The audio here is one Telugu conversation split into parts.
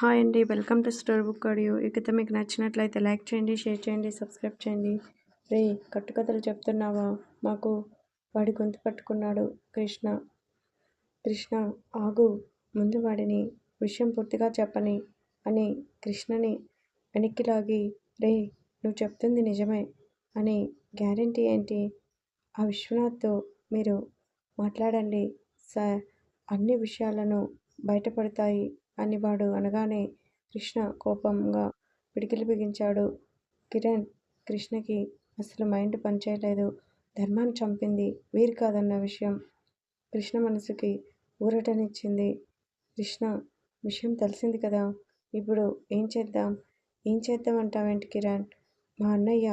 హాయ్ అండి welcome to store book audio. ఈ మీకు నచ్చినట్లయితే లైక్ చేయండి షేర్ చేయండి సబ్స్క్రైబ్ చేయండి. రే కట్టుకథలు చెప్తున్నావా? మాకు వాడి గొంతు పట్టుకున్నాడు కృష్ణ. కృష్ణ ఆగు ముందు వాడిని విషయం పూర్తిగా చెప్పని అని కృష్ణని వెనక్కి లాగి రే నువ్వు చెప్తుంది నిజమే అని గ్యారంటీ ఏంటి? ఆ విశ్వనాథ్తో మీరు మాట్లాడండి సార్. అన్ని విషయాలను బయటపడతాయి అని వాడు అనగానే కృష్ణ కోపంగా పిడికిలి బిగించాడు. కిరణ్ కృష్ణకి అసలు మైండ్ పనిచేయలేదు ధర్మాన్ని చంపింది వీరు కాదన్న విషయం కృష్ణ మనసుకి ఊరటనిచ్చింది. కృష్ణ విషయం తెలిసింది కదా ఇప్పుడు ఏం చేద్దాం? ఏం చేద్దాం అంటావేంటి కిరణ్? మా అన్నయ్య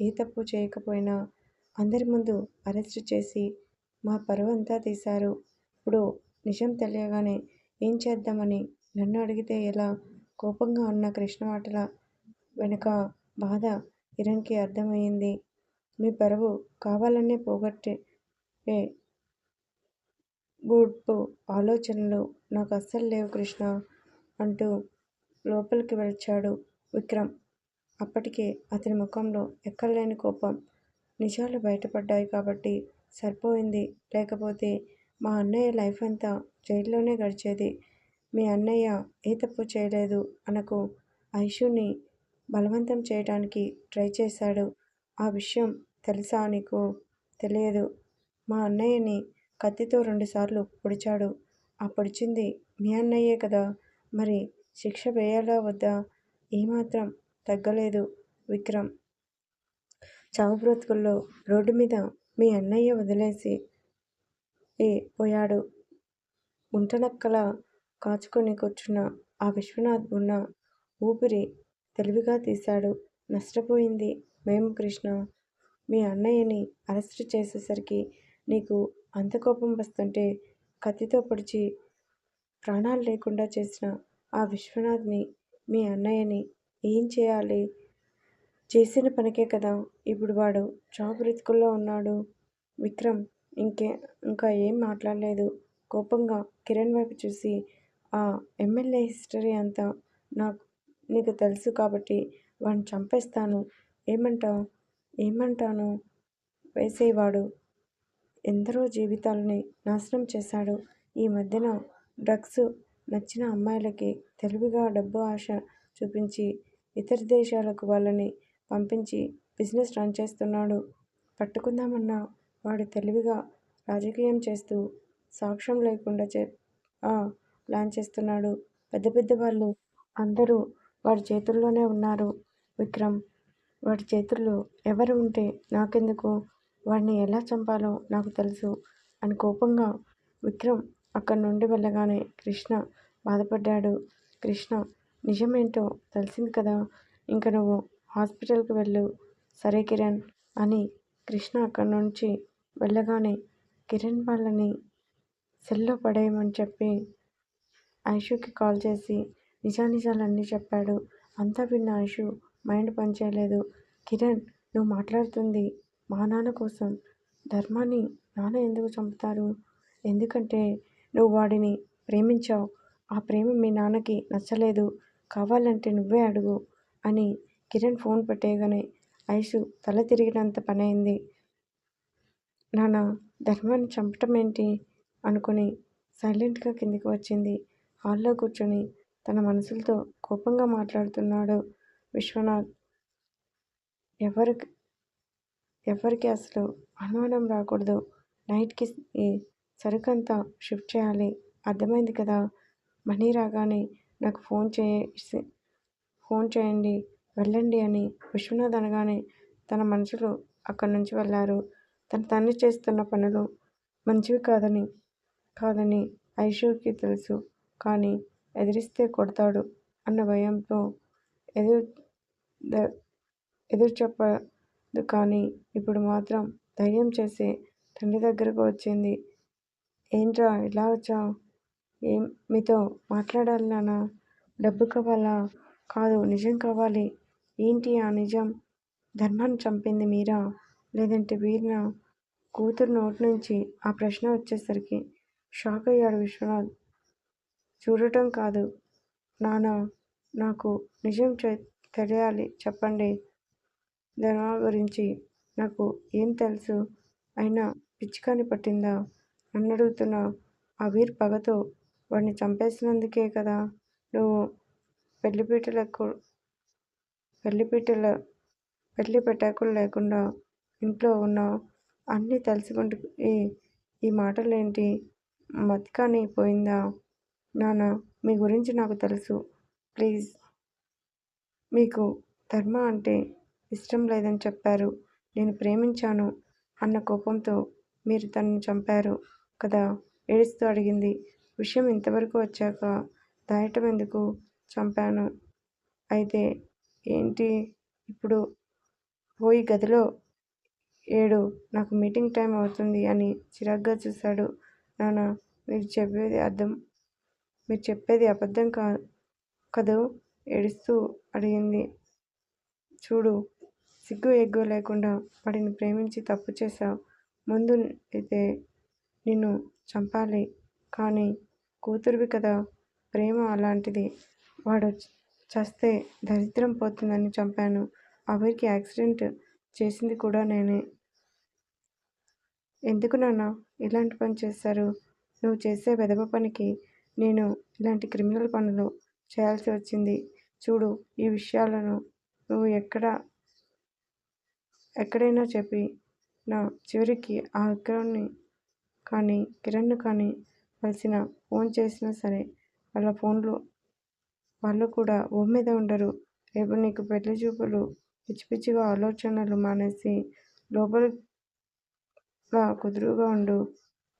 ఏ తప్పు చేయకపోయినా అందరి ముందు అరెస్ట్ చేసి మా పరువంతా తీశారు. ఇప్పుడు నిజం తెలియగానే ఏం చేద్దామని నన్ను అడిగితే ఎలా? కోపంగా ఉన్న కృష్ణ మాటల వెనుక బాధ కిరణ్కి అర్థమయ్యింది మీ పరువు కావాలనే పోగొట్టే గూడ్పు ఆలోచనలు నాకు అస్సలు లేవు కృష్ణ అంటూ లోపలికి వచ్చాడు విక్రమ్. అప్పటికే అతని ముఖంలో ఎక్కడలేని కోపం. నిజాలు బయటపడ్డాయి కాబట్టి సరిపోయింది. లేకపోతే మా అన్నయ్య లైఫ్ అంతా జైల్లోనే గడిచేది. మీ అన్నయ్య ఏ తప్పు చేయలేదు అనకు ఐషుని బలవంతం చేయడానికి ట్రై చేశాడు. ఆ విషయం తెలుసా నీకు? తెలియదు. మా అన్నయ్యని కత్తితో రెండుసార్లు పొడిచాడు. ఆ పొడిచింది మీ అన్నయ్యే కదా. మరి శిక్ష వేయాలా వద్దా? ఏమాత్రం తగ్గలేదు విక్రమ్. చావు బ్రతుకుల్లో రోడ్డు మీద మీ అన్నయ్య వదిలేసి పోయాడు? గుంటనక్కల కాచుకొని కూర్చున్న ఆ విశ్వనాథ్ ఉన్న ఊపిరి తెలివిగా తీశాడు. నష్టపోయింది. మేము కృష్ణ. మీ అన్నయ్యని అరెస్ట్ చేసేసరికి నీకు అంత కోపం వస్తుంటే కత్తితో పొడిచి ప్రాణాలు లేకుండా చేసిన ఆ విశ్వనాథ్ని మీ అన్నయ్యని ఏం చేయాలి? చేసిన పనికే కదా ఇప్పుడు వాడు జాబ్ బ్రతుకుల్లో ఉన్నాడు. విక్రమ్ ఇంకే ఇంకా ఏం మాట్లాడలేదు. కోపంగా కిరణ్ వైపు చూసి ఆ ఎమ్మెల్యే హిస్టరీ అంతా నాకు నీకు తెలుసు కాబట్టి వాడిని చంపేస్తాను. ఏమంటావు? ఏమంటాను? వేసేవాడు ఎందరో జీవితాలని నాశనం చేశాడు. ఈ మధ్యన డ్రగ్స్ నచ్చిన అమ్మాయిలకి తెలివిగా డబ్బు ఆశ చూపించి ఇతర దేశాలకు వాళ్ళని పంపించి బిజినెస్ రన్ చేస్తున్నాడు. పట్టుకుందామన్నా వాడు తెలివిగా రాజకీయం చేస్తూ సాక్ష్యం లేకుండా చే ప్లాన్ చేస్తున్నాడు. పెద్ద పెద్ద వాళ్ళు అందరూ వాడి చేతుల్లోనే ఉన్నారు. విక్రమ్ వాడి చేతుల్లో ఎవరు ఉంటే నాకెందుకు? వాడిని ఎలా చంపాలో నాకు తెలుసు అని కోపంగా విక్రమ్ అక్కడి నుండి వెళ్ళగానే కృష్ణ బాధపడ్డాడు. కృష్ణ నిజమేంటో తెలిసింది కదా. ఇంక నువ్వు హాస్పిటల్కి వెళ్ళు. సరే కిరణ్ అని కృష్ణ అక్కడి నుంచి వెళ్ళగానే కిరణ్ వాళ్ళని సెల్లో పడేయమని చెప్పి ఐషుకి కాల్ చేసి నిజానిజాలన్నీ చెప్పాడు. అంతా విన్న ఐషు మైండ్ పనిచేయలేదు కిరణ్ నువ్వు మాట్లాడుతుంది మా నాన్న కోసం. ధర్మాన్ని నాన్న ఎందుకు చంపుతారు? ఎందుకంటే నువ్వు వాడిని ప్రేమించావు. ఆ ప్రేమ మీ నాన్నకి నచ్చలేదు. కావాలంటే నువ్వే అడుగు అని కిరణ్ ఫోన్ పెట్టేయగానే ఐషు తల తిరిగినంత పనైంది. నాన్న ధర్మాన్ని చంపటం ఏంటి అనుకుని సైలెంట్గా కిందికి వచ్చింది. హాల్లో కూర్చొని తన మనసులతో కోపంగా మాట్లాడుతున్నాడు విశ్వనాథ్. ఎవరికి ఎవరికి అసలు అనుమానం రాకూడదు. నైట్కి సరుకంతా షిఫ్ట్ చేయాలి. అర్థమైంది కదా? మనీ రాగానే నాకు ఫోన్ చేసి ఫోన్ చేయండి వెళ్ళండి అని విశ్వనాథ్ అనగానే తన మనుషులు అక్కడి నుంచి వెళ్ళారు. తన తండ్రి చేస్తున్న పనులు మంచివి కాదని కాదని ఐషుకి తెలుసు. కానీ ఎదిరిస్తే కొడతాడు అన్న భయంతో ఎదురు ఎదురు చెప్పదు కానీ ఇప్పుడు మాత్రం ధైర్యం చేసి తండ్రి దగ్గరకు వచ్చింది. ఏంట్రా ఇలా వచ్చావు? ఏం మీతో మాట్లాడాలి నాన్న. డబ్బు కావాలా? కాదు నిజం కావాలి. ఏంటి ఆ నిజం? ధర్మాన్ని చంపింది మీరా? లేదంటే వీరిన? కూతురు నోటి నుంచి ఆ ప్రశ్న వచ్చేసరికి షాక్ అయ్యాడు విశ్వనాథ్. చూడటం కాదు. నాన్న నాకు నిజం తెలియాలి. చెప్పండి. ధర్మ గురించి నాకు ఏం తెలుసు? అయినా పిచ్చికాని పట్టిందా? నన్నడుగుతున్నా ఆ వీర్ పగతో వాడిని చంపేసినందుకే కదా? నువ్వు పెళ్ళిపీటలకు పెళ్ళిపీటల పెళ్ళి పెట్టాకులు లేకుండా ఇంట్లో ఉన్న అన్నీ తెలుసుకుంటూ ఈ ఈ మాటలేంటి? మతికాని పోయిందా నాన్న మీ గురించి నాకు తెలుసు. ప్లీజ్. మీకు ధర్మ అంటే ఇష్టం లేదని చెప్పారు. నేను ప్రేమించాను అన్న కోపంతో మీరు తనను చంపారు కదా? ఏడుస్తూ అడిగింది. విషయం ఇంతవరకు వచ్చాక దాయటం ఎందుకు చంపాను? అయితే ఏంటి ఇప్పుడు? పోయి గదిలో ఏడు నాకు మీటింగ్ టైం అవుతుంది అని చిరాగ్గా చూశాడు. నాన్న మీరు చెప్పేది అర్థం మీరు చెప్పేది అబద్ధం కా కదూ? ఏడుస్తూ అడిగింది. చూడు సిగ్గు ఎగ్గు లేకుండా వాడిని ప్రేమించి తప్పు చేశావు. ముందు అయితే నిన్ను చంపాలి. కానీ కూతురువి కదా ప్రేమ అలాంటిది. వాడు చస్తే దరిద్రం పోతుందని చంపాను. అవరికి యాక్సిడెంట్ చేసింది కూడా నేనే. ఎందుకు నాన్న? ఇలాంటి పని చేశారు నువ్వు చేసే వెదవ పనికి నేను ఇలాంటి క్రిమినల్ పనులు చేయాల్సి వచ్చింది. చూడు ఈ విషయాలను నువ్వు ఎక్కడ ఎక్కడైనా చెప్పి నా చివరికి ఆ విక్రమ్ని కానీ కిరణ్ను కానీ కలిసిన ఫోన్ చేసినా సరే వాళ్ళ ఫోన్లు వాళ్ళు కూడా భూమి మీద ఉండరు. రేపు నీకు పెళ్ళి చూపులు పిచ్చి పిచ్చిగా ఆలోచనలు మానేసి లోపల కుదురుగా ఉండు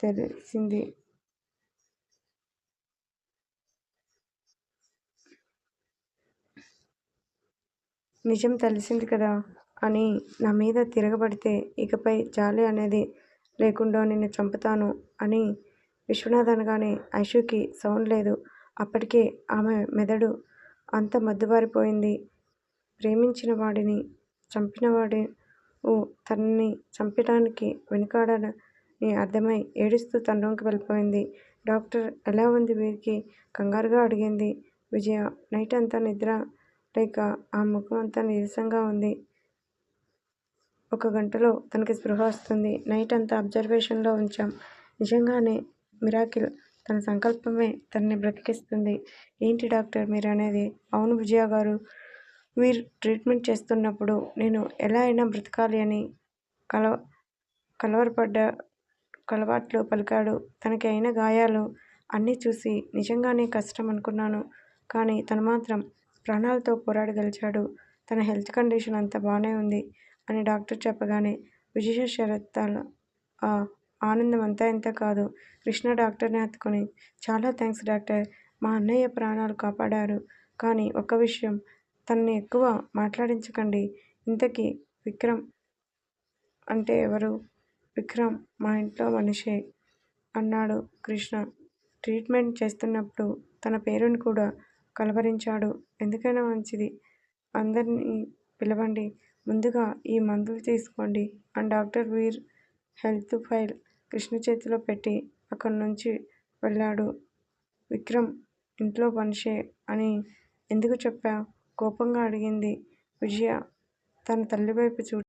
తెలిసింది. నిజం తెలిసింది కదా? అని నా మీద తిరగబడితే ఇకపై జాలి అనేది లేకుండా నిన్ను చంపుతాను అని విశ్వనాథ్ అనగానే ఐషుకి సౌండ్ లేదు. అప్పటికే ఆమె మెదడు అంత మద్దుబారిపోయింది. ప్రేమించిన వాడిని చంపినవాడు తనని చంపడానికి వెనుకాడని అర్థమై ఏడుస్తూ తన రూమ్కి వెళ్ళిపోయింది. డాక్టర్ ఎలా ఉంది వీరికి? కంగారుగా అడిగింది విజయ. నైట్ అంతా నిద్ర లేక ఆ ముఖం అంతా నీరసంగా ఉంది. ఒక గంటలో తనకి స్పృహ వస్తుంది. నైట్ అంతా అబ్జర్వేషన్లో ఉంచాం. నిజంగానే మిరాకిల్ తన సంకల్పమే తనని బ్రతికిస్తుంది. ఏంటి డాక్టర్ మీరు అనేది? అవును విజయ గారు మీరు ట్రీట్మెంట్ చేస్తున్నప్పుడు నేను ఎలా అయినా బ్రతకాలి అని కల కలవరపడ్డ కలవాట్లు పలికాడు. తనకి అయిన గాయాలు అన్నీ చూసి నిజంగానే కష్టం అనుకున్నాను. కానీ తను మాత్రం ప్రాణాలతో పోరాడి గెలిచాడు. తన హెల్త్ కండిషన్ అంతా బాగానే ఉంది అని డాక్టర్ చెప్పగానే విజయశరత్తాల ఆ ఆనందం అంతా ఇంత కాదు. కృష్ణ డాక్టర్ని హత్తుకొని చాలా థ్యాంక్స్ డాక్టర్. మా అన్నయ్య ప్రాణాలు కాపాడారు. కానీ ఒక్క విషయం తనని ఎక్కువ మాట్లాడించకండి. ఇంతకీ విక్రమ్ అంటే ఎవరు? విక్రమ్ మా ఇంట్లో మనిషే అన్నాడు కృష్ణ. ట్రీట్మెంట్ చేస్తున్నప్పుడు తన పేరుని కూడా కలవరించాడు. ఎందుకైనా మంచిది. అందరినీ పిలవండి. ముందుగా ఈ మందులు తీసుకోండి అని డాక్టర్ వీర్ హెల్త్ ఫైల్ కృష్ణ చేతిలో పెట్టి అక్కడి నుంచి వెళ్ళాడు. విక్రమ్ ఇంట్లో మనిషే అని ఎందుకు చెప్పా? కోపంగా అడిగింది విజయ. తన తల్లి వైపు చూ